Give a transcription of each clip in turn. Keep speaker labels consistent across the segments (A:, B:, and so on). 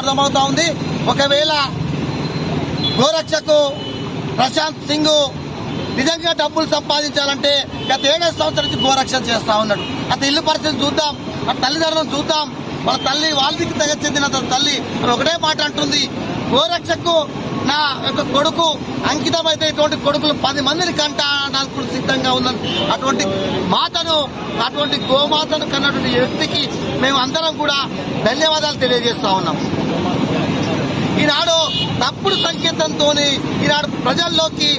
A: అర్థమవుతా ఉంది. ఒకవేళ గోరక్షకు ప్రశాంత్ సింగ్ నిజంగా డబ్బులు సంపాదించాలంటే గత ఏడేడు సంవత్సరం నుంచి గోరక్షణ చేస్తా ఉన్నాడు. అతని ఇల్లు పరిస్థితి చూద్దాం ఆ తల్లిదండ్రులను చూద్దాం. వాళ్ళ తల్లి వాళ్ళకి తెగ చెందిన తల్లి ఒకటే మాట అంటుంది. గోరక్షకు నా యొక్క కొడుకు అంకితమైతే ఇటువంటి కొడుకులు పది మందిని కంట నాకు సిద్ధంగా ఉన్నాను అటువంటి మాతను అటువంటి గోమాతను కన్నటువంటి వ్యక్తికి మేము అందరం కూడా ధన్యవాదాలు తెలియజేస్తా ఉన్నాం. ఈనాడు తప్పుడు సంకేతంతో ఈనాడు ప్రజల్లోకి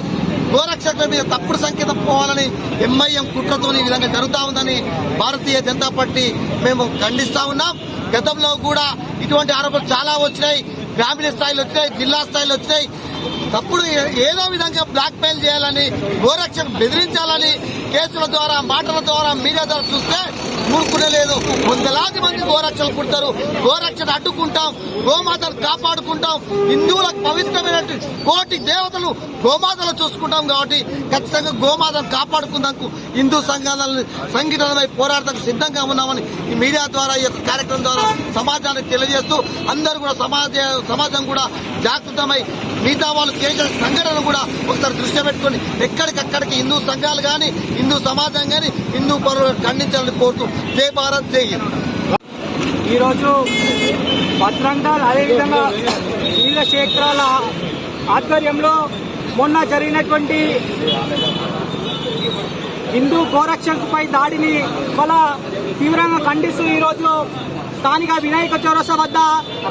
A: గోరక్షకుల మీద తప్పుడు సంకేతం పోవాలని ఎంఐఎం కుట్రతో ఈ విధంగా జరుగుతూ ఉందని భారతీయ జనతా పార్టీ మేము ఖండిస్తా ఉన్నాం. గతంలో కూడా ఇటువంటి ఆరోపణలు చాలా వచ్చినాయి. గ్రామీణ స్థాయిలో వచ్చినాయి జిల్లా స్థాయిలో వచ్చినాయి తప్పుడు ఏ- ఏదో విధంగా బ్లాక్ మెయిల్ చేయాలని గోరక్షకు బెదిరించాలని కేసుల ద్వారా మాటల ద్వారా మీడియా ద్వారా చూస్తే ఊరుకునే లేదు. వందలాది మంది గోరక్షలు పుడతారు. గోరక్షను అడ్డుకుంటాం గోమాతను కాపాడుకుంటాం. హిందువులకు పవిత్రమైన కోటి దేవతలు గోమాతలు చూసుకుంటాం కాబట్టి ఖచ్చితంగా గోమాతను కాపాడుకుందాకు హిందూ సంఘాలను సంఘటనపై పోరాడటానికి సిద్ధంగా ఉన్నామని ఈ మీడియా ద్వారా ఈ యొక్క కార్యక్రమం ద్వారా సమాజానికి తెలియజేస్తూ అందరూ కూడా సమాజ సమాజం కూడా జాగృతమై మిగతా వాళ్ళు చేసిన సంఘటనలు కూడా ఒకసారి దృష్టి పెట్టుకొని ఎక్కడికక్కడికి హిందూ సంఘాలు కానీ హిందూ సమాజం కానీ హిందూ పరువులు ఖండించాలని కోరుతూ జై భారత్ జై హింద్.
B: ఈరోజు భద్రంగాల్ అదేవిధంగా నీళ్ళ క్షేత్రాల ఆధ్వర్యంలో మొన్న జరిగినటువంటి హిందూ గోరక్షకుపై దాడిని చాలా తీవ్రంగా ఖండిస్తూ ఈరోజు స్థానిక వినాయక చౌరస వద్ద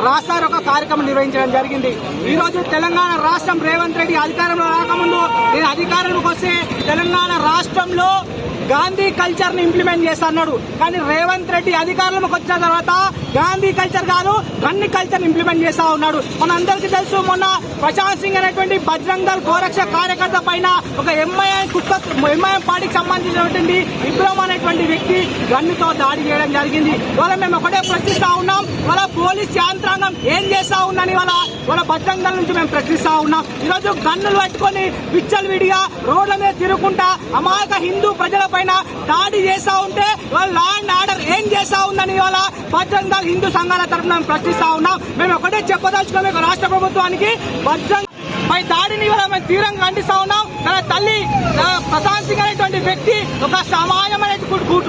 B: రాస్తారోక కార్యక్రమం నిర్వహించడం జరిగింది. ఈ రోజు తెలంగాణ రాష్ట్రం రేవంత్ రెడ్డి అధికారంలో రాకముందు నేను అధికారంలోకి వస్తే తెలంగాణ రాష్ట్రంలో గాంధీ కల్చర్ని ఇంప్లిమెంట్ చేస్తాడు కానీ రేవంత్ రెడ్డి అధికారంలోకి వచ్చిన తర్వాత గాంధీ కల్చర్ కాదు గన్ని కల్చర్ ఇంప్లిమెంట్ చేస్తా ఉన్నాడు. మన అందరికీ తెలుసు మొన్న ప్రశాంత్ సింగ్ అనేటువంటి బజరంగ్ దళ్ గోరక్ష కార్యకర్త పైన ఒక ఎంఐఎం కుక్క ఎంఐఎం పార్టీకి సంబంధించినటువంటి విప్లవం అనేటువంటి వ్యక్తి గన్నుతో దాడి చేయడం జరిగింది. వాళ్ళ మేము ఒకటే ప్రశ్నిస్తా ఉన్నాం వాళ్ళ పోలీస్ యంత్రాంగం ఏం చేస్తా ఉందని వాళ్ళ వాళ్ళ బజరంగ్ నుంచి మేము ప్రశ్నిస్తా ఉన్నాం. ఈరోజు గన్నులు పట్టుకొని పిచ్చలు విడిగా రోడ్ల మీద తిరుగుకుంటా అమాయక హిందూ ప్రజల పైన దాడి చేస్తా ఉంటే వాళ్ళ లా అండ్ ఆర్డర్ ఏం చేస్తా ఉందని వాళ్ళ బజరంగ్ హిందూ సంఘాల తరఫున మేము ప్రశ్నిస్తా ఉన్నాం. మేము ఒకటే చెప్పదలుచుకున్నాం ఇక రాష్ట్ర ప్రభుత్వానికి బజరంగ్ పై దాడిని ఇవాళ మేము తీవ్రంగా ఖండిస్తా ఉన్నాం. తన తల్లి ప్రశాంత్ సింగ్ అనేటువంటి వ్యక్తి ఒక సమాజమైన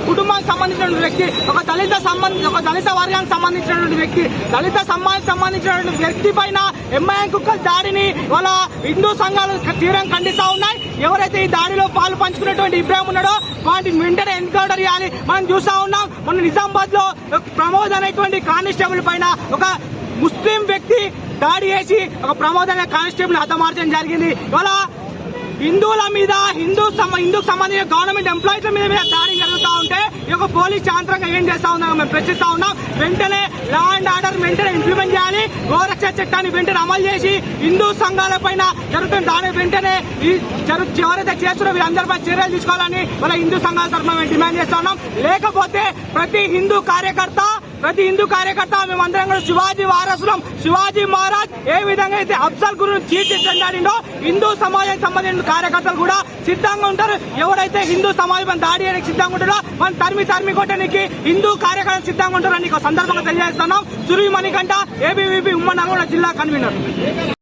B: కుటుంబం సంబంధించినటువంటి వ్యక్తి ఒక దళిత సంబంధ ఒక దళిత వర్గానికి సంబంధించినటువంటి వ్యక్తి దళిత సమాజానికి సంబంధించినటువంటి వ్యక్తి పైన ఎంఐఎం కుక్కల దాడిని వాళ్ళ హిందూ సంఘాలు తీవ్రంగా ఖండిస్తూ ఉన్నాయి. ఎవరైతే ఈ దాడిలో పాలు పంచుకున్నటువంటి ఇబ్రాహిం ఉన్నాడో వాటిని వెంటనే ఎన్కౌంటర్ చేయాలి. మనం చూస్తా ఉన్నాం మన నిజామాబాద్లో ప్రమోద్ అనేటువంటి కానిస్టేబుల్ పైన ఒక ముస్లిం వ్యక్తి దాడి చేసి ఒక ప్రమోద్ అనే కానిస్టేబుల్ హతమార్చడం జరిగింది. ఇవాళ హిందువుల మీద హిందూ సమ- హిందూకు సంబంధించిన గవర్నమెంట్ ఎంప్లాయీస్ మీద మీద దాడి జరుగుతూ ఉంటే ఈ యొక్క పోలీస్ యాంత్రంగా ఏం చేస్తా ఉందో మేము ప్రశ్నిస్తా ఉన్నాం. వెంటనే లా అండ్ ఆర్డర్ వెంటనే ఇంప్లిమెంట్ చేయాలి. గోరక్ష చట్టాన్ని వెంటనే అమలు చేసి హిందూ సంఘాల పైన జరుగుతున్న దాని వెంటనే ఈ ఎవరైతే చేస్తున్నారో వీళ్ళందరిపై చర్యలు తీసుకోవాలని వాళ్ళ హిందూ సంఘాల తరఫున మేము డిమాండ్ చేస్తా ఉన్నాం. లేకపోతే ప్రతి హిందూ కార్యకర్త ప్రతి హిందూ కార్యకర్త మేమందరం కూడా శివాజీ వారసులం. శివాజీ మహారాజ్ ఏ విధంగా అయితే అఫ్జల్ గురుని తీర్చిదిద్దాడిండో హిందూ సమాజానికి సంబంధించిన కార్యకర్తలు కూడా సిద్ధంగా ఉంటారు. ఎవరైతే హిందూ సమాజం దాడి చేయడానికి సిద్ధంగా ఉంటారో మనం తరిమి తరిమి కొట్టడానికి హిందూ కార్యకర్తలు సిద్ధంగా ఉంటారని సందర్భంగా తెలియజేస్తున్నాం. సురీ మణికంట ఏబీవీపీ ఉమ్మడి నల్గొండ జిల్లా కన్వీనర్.